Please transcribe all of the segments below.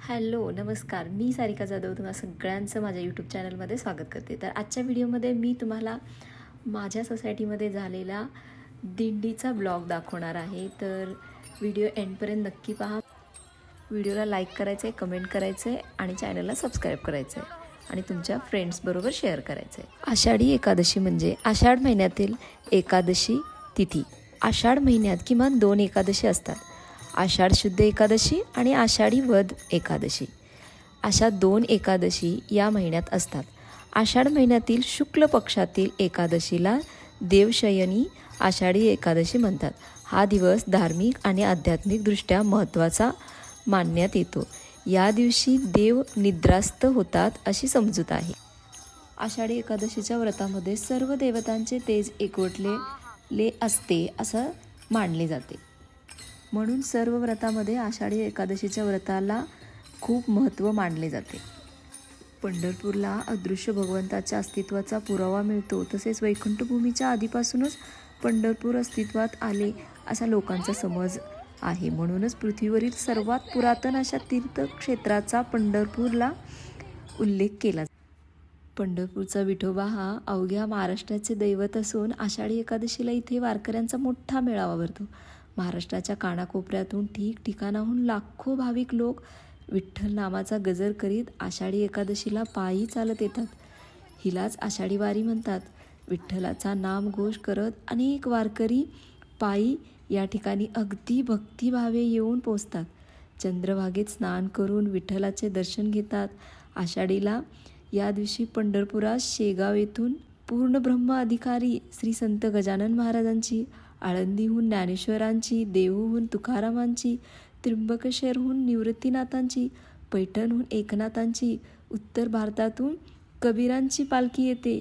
Hello नमस्कार. मी सारिका जाधव तुम्हा सगळ्यांचं माझ्या यूट्यूब चॅनलमध्ये स्वागत करते. तर आजच्या व्हिडिओमध्ये मी तुम्हाला माझ्या सोसायटीमध्ये झालेला दिंडीचा ब्लॉग दाखवणार आहे. तर व्हिडिओ एंडपर्यंत नक्की पहा. व्हिडिओला लाईक करायचं आहे कमेंट करायचं आहे आणि चॅनलला सबस्क्राईब करायचं आहे आणि तुमच्या फ्रेंड्सबरोबर शेअर करायचं आहे आषाढी एकादशी म्हणजे आषाढ महिन्यातील एकादशी तिथी. आषाढ महिन्यात किमान दोन एकादशी असतात. आषाढ शुद्ध एकादशी आणि आषाढी वध एकादशी. अशा दोन एकादशी या महिन्यात असतात. आषाढ महिन्यातील शुक्ल पक्षातील एकादशीला देवशयनी आषाढी एकादशी म्हणतात. हा दिवस धार्मिक आणि आध्यात्मिकदृष्ट्या महत्त्वाचा मानण्यात येतो. या दिवशी देव निद्रास्त होतात अशी समजूत आहे. आषाढी एकादशीच्या व्रतामध्ये सर्व देवतांचे तेज एकवटलेले असते असं मानले जाते. म्हणून सर्व व्रतामध्ये आषाढी एकादशीच्या व्रताला खूप महत्त्व मानले जाते. पंढरपूरला अदृश्य भगवंताच्या अस्तित्वाचा पुरावा मिळतो. तसेच वैकुंठभूमीच्या आधीपासूनच पंढरपूर अस्तित्वात आले असा लोकांचा समज आहे. म्हणूनच पृथ्वीवरील सर्वात पुरातन अशा तीर्थक्षेत्राचा पंढरपूरला उल्लेख केला पंढरपूरचा विठोबा हा अवघ्या महाराष्ट्राचे दैवत असून आषाढी एकादशीला इथे वारकऱ्यांचा मोठा मेळावा भरतो. महाराष्ट्राच्या कानाकोपऱ्यातून ठिकठिकाणाहून लाखो भाविक लोक विठ्ठल नामाचा गजर करीत आषाढी एकादशीला पायी चालत येतात. हिलाच आषाढी वारी म्हणतात. विठ्ठलाचा नामघोष करत अनेक वारकरी पायी या ठिकाणी अगदी भक्तिभावे येऊन पोचतात चंद्रभागेत स्नान करून विठ्ठलाचे दर्शन घेतात. आषाढीला या दिवशी पंढरपुरात शेगाव येथून पूर्ण ब्रह्म अधिकारी श्री संत गजानन महाराजांची आळंदीहून ज्ञानेश्वरांची देहूहून तुकारामांची त्र्यंबकेश्वरहून निवृत्तीनाथांची पैठणहून एकनाथांची उत्तर भारतातून कबीरांची पालखी येते.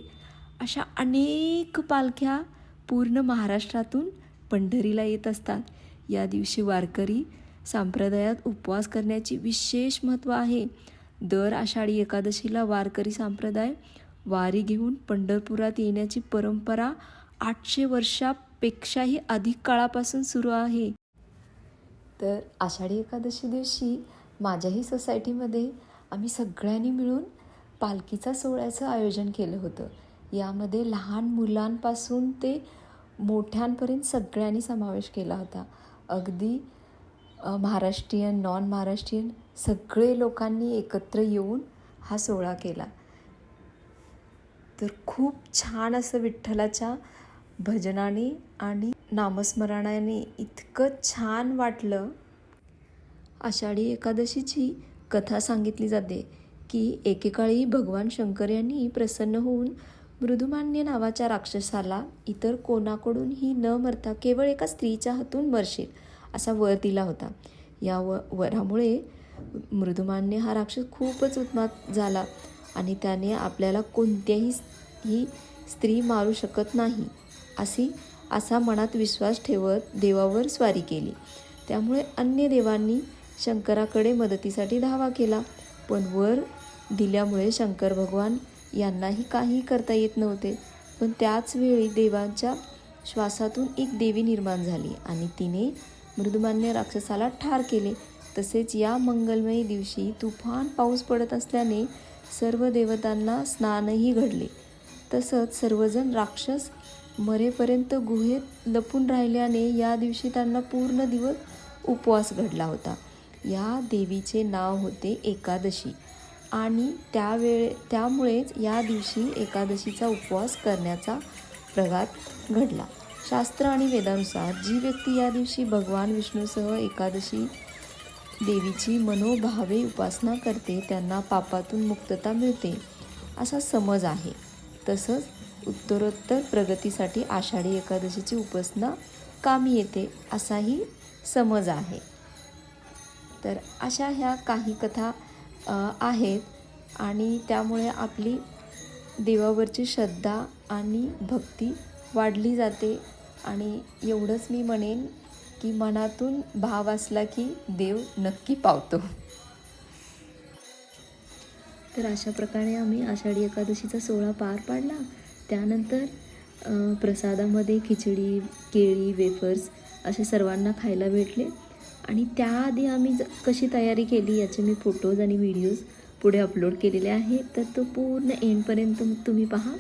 अशा अनेक पालख्या पूर्ण महाराष्ट्रातून पंढरीला येत असतात. या दिवशी वारकरी संप्रदायात उपवास करण्याची विशेष महत्त्व आहे. दर आषाढी एकादशीला वारकरी संप्रदाय वारी घेऊन पंढरपुरात येण्याची परंपरा आठशे पेक्षाही अधिक काळापासून सुरू आहे. तर आषाढी एकादशी दिवशी माझ्याही सोसायटीमध्ये आम्ही सगळ्यांनी मिळून पालखीचा सोहळ्याचं आयोजन केलं होतं. यामध्ये लहान मुलांपासून ते मोठ्यांपर्यंत सगळ्यांनी समावेश केला होता. अगदी महाराष्ट्रीयन नॉन महाराष्ट्रीयन सगळे लोकांनी एकत्र येऊन हा सोहळा केला. तर खूप छान असं विठ्ठलाच्या भजनाने आणि नामस्मरणाने इतकं छान वाटलं. आषाढी एकादशीची कथा सांगितली जाते की एकेकाळी भगवान शंकर यांनी प्रसन्न होऊन मृदुमान्य नावाच्या राक्षसाला इतर कोणाकडूनही न मरता केवळ एका स्त्रीच्या हातून मरशील असा वर दिला होता. या व वरामुळे मृदुमान्य हा राक्षस खूपच उत्मात झाला आणि त्याने आपल्याला कोणत्याही ही स्त्री मारू शकत नाही. अशी असा मनात विश्वास ठेवत देवावर स्वारी केली. त्यामुळे अन्य देवांनी शंकराकडे मदतीसाठी धावा केला. पण वर दिल्यामुळे शंकर भगवान यांनाही काही करता येत नव्हते. पण त्याच वेळी देवांच्या श्वासातून एक देवी निर्माण झाली आणि तिने मृदुमान्य राक्षसाला ठार केले. तसेच या मंगलमयी दिवशी तुफान पाऊस पडत असल्याने सर्व देवतांना स्नानही घडले. तसंच सर्वजण राक्षस मरेपर्यंत गुहेत लपून राहिल्याने या दिवशी त्यांना पूर्ण दिवस उपवास घडला होता. या देवीचे नाव होते एकादशी आणि त्यावेळे त्यामुळेच या दिवशी एकादशीचा उपवास करण्याचा प्रघात घडला. शास्त्र आणि वेदानुसार जी व्यक्ती या दिवशी भगवान विष्णूसह एकादशी देवीची मनोभावे उपासना करते त्यांना पापातून मुक्तता मिळते असा समज आहे. तसंच उत्तरोत्तर प्रगतीसाठी आषाढी एकादशीची उपासना कामी येते असाही समज आहे. तर अशा ह्या काही कथा आहेत आणि त्यामुळे आपली देवावरची श्रद्धा आणि भक्ती वाढली जाते आणि एवढंच मी म्हणेन की मनातून भाव असला की देव नक्की पावतो. तर अशा प्रकारे आम्ही आषाढी एकादशीचा सोहळा पार पाडला. त्यानंतर प्रसादामध्ये खिचडी केळी वेफर्स असे सर्वांना खायला भेटले. आणि त्याआधी आम्ही ज कशी तयारी केली याचे मी फोटोज आणि व्हिडिओज पुढे अपलोड केलेले आहे. तर तो पूर्ण एंडपर्यंत तुम्ही पहा.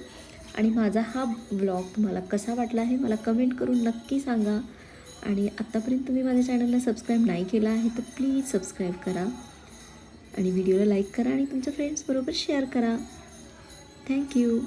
आणि माझा हा ब्लॉग तुम्हाला कसा वाटला आहे मला कमेंट करून नक्की सांगा. आणि आत्तापर्यंत तुम्ही माझ्या चॅनलला सबस्क्राईब नाही केला आहे तर प्लीज सबस्क्राईब करा. आणि व्हिडिओला लाईक करा आणि तुमच्या फ्रेंड्सबरोबर शेअर करा. थँक्यू